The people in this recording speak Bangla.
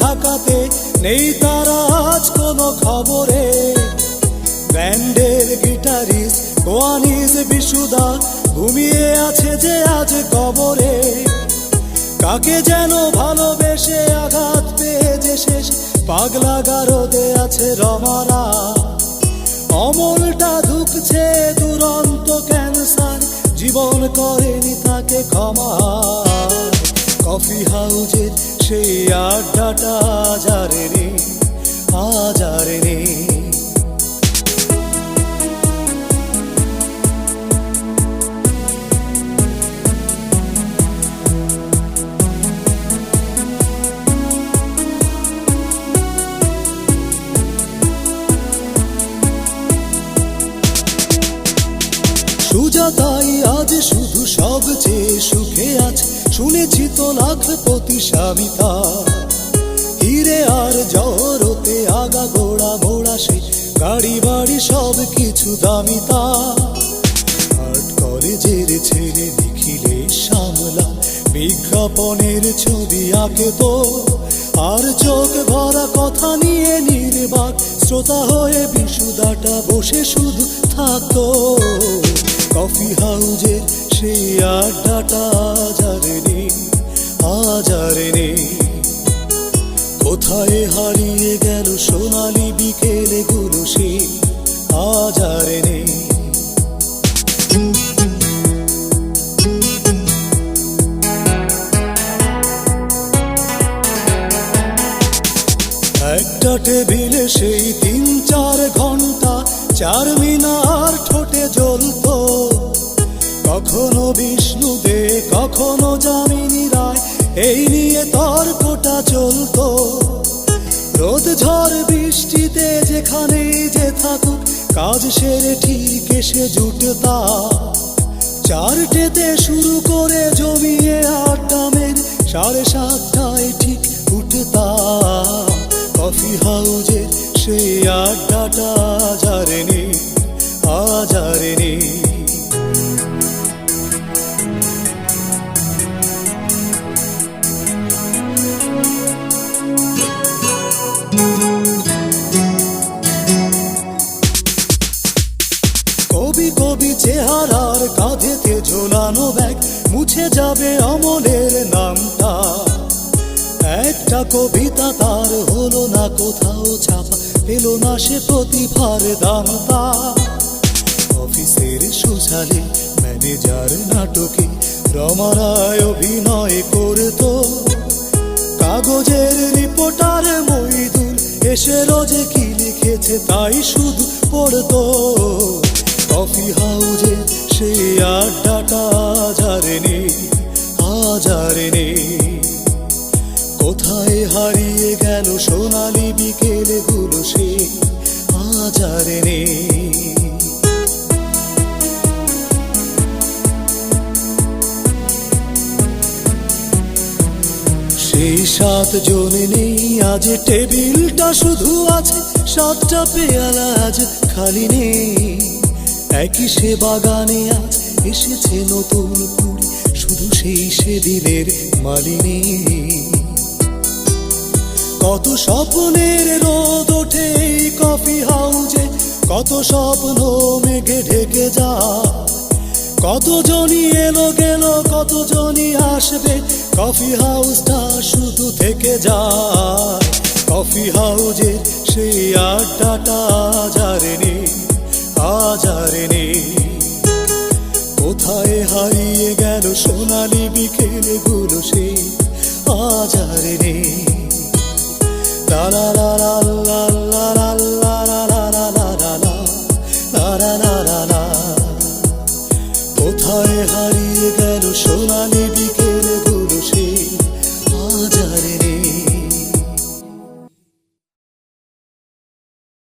ঢাকাতে নেই তারা আজ কোনো খবরে। ব্যান্ডের গিটারিস্ট কোয়ানিস বিশুদা ঘুমিয়ে আছে যে আজ কবরে। কাকে যেন ভালোবেসে আঘাত পেয়ে যে শেষ পাগলা গারদে আছে রমারা অমলটা ঢুকছে দুরন্ত ক্যান্সার, জীবন করেনি তাকে ক্ষমা। কফি হাউজের সেই আড্ডাটা যারে রে সুজাতাই, আজ শুধু সবচেয়ে সুখে আছে। শুনেছি তো লাখ প্রতি স্বামী হিরে আর জহরতে আগা গোড়া মোড়া সে। গাড়ি বাড়ি সব কিছু দামি তার আর্ট কলেজের ছেলে দেখিলে সামলা বিজ্ঞাপনের ছবি আঁকে তো। আর চোখ ভরা কথা নিয়ে নির্বাক। শ্রোতা হয়ে বিশুদাটা বসে শুধু থাকতো। কফি হাউজের সেই আড্ডাটা আজারে নেই আজারে নেই। কোথায় হারিয়ে গেল সোনালি বিকেলে গুলো সে আজারে নেই। একটা টেবিলে সেই তিন চার ঘণ্টা চার মিনার ঠোঁটে জ্বলতো। কখনো বিষ্ণু দে কখনো যামিনী রায়, এই নিয়ে তর্কটা চলতো। রোদ ঝড় বৃষ্টিতে যেখানেই যে থাকুক, কাজ সেরে ঠিক এসে জুটতা। চারটেতে শুরু করে জমিয়ে আড্ডা মেরে, সাড়ে সাতটায় ঠিক উঠতা। কফি হাউজে সেই আড্ডাটা আজারে নেই কবি কবি চেহারার কাঁধেতে ঝোলানো ব্যাগ, মুছে যাবে অমলের নামটা। একটা কবিতা তার হলো না, কোথাও ছাপা পেল না সে প্রতিভার দামতা অফিসের সুঝালে ম্যানেজার নাটকে রমারায় অভিনয় করতো। কাগজের রিপোর্টার মইদুল এসে রোজে কি লিখেছে তাই শুধু পড়ত। কফি হাউজে সেই আড্ডাটা আজারে নেই নেই কোথায় হারিয়ে গেল সোনালি বিকেলে গুলো সে, আজারে নেই সাত জনে নেই, আজ টেবিলটা শুধু আছে, সাতটা পেয়ালা আজ খালি নেই। একই সে বাগানে আজ এসেছে নতুন কুড়ি, শুধু সেই সে দিনের মালিনী। কত স্বপ্নের রোদ ওঠে কফি হাউজে, কত স্বপ্ন মেঘে ঢেকে যায়। কতজনই এলো গেল, কতজনই আসবে? কফি হাউসটা শুধু থেকে যায়। কফি হাউজে সেই আড্ডাটা আজারে নেই আজারে নেই। কোথায় হারিয়ে গেল সোনালি বিকেলে গুলো হায় হারিয়ে গেল সোনালি দিকে।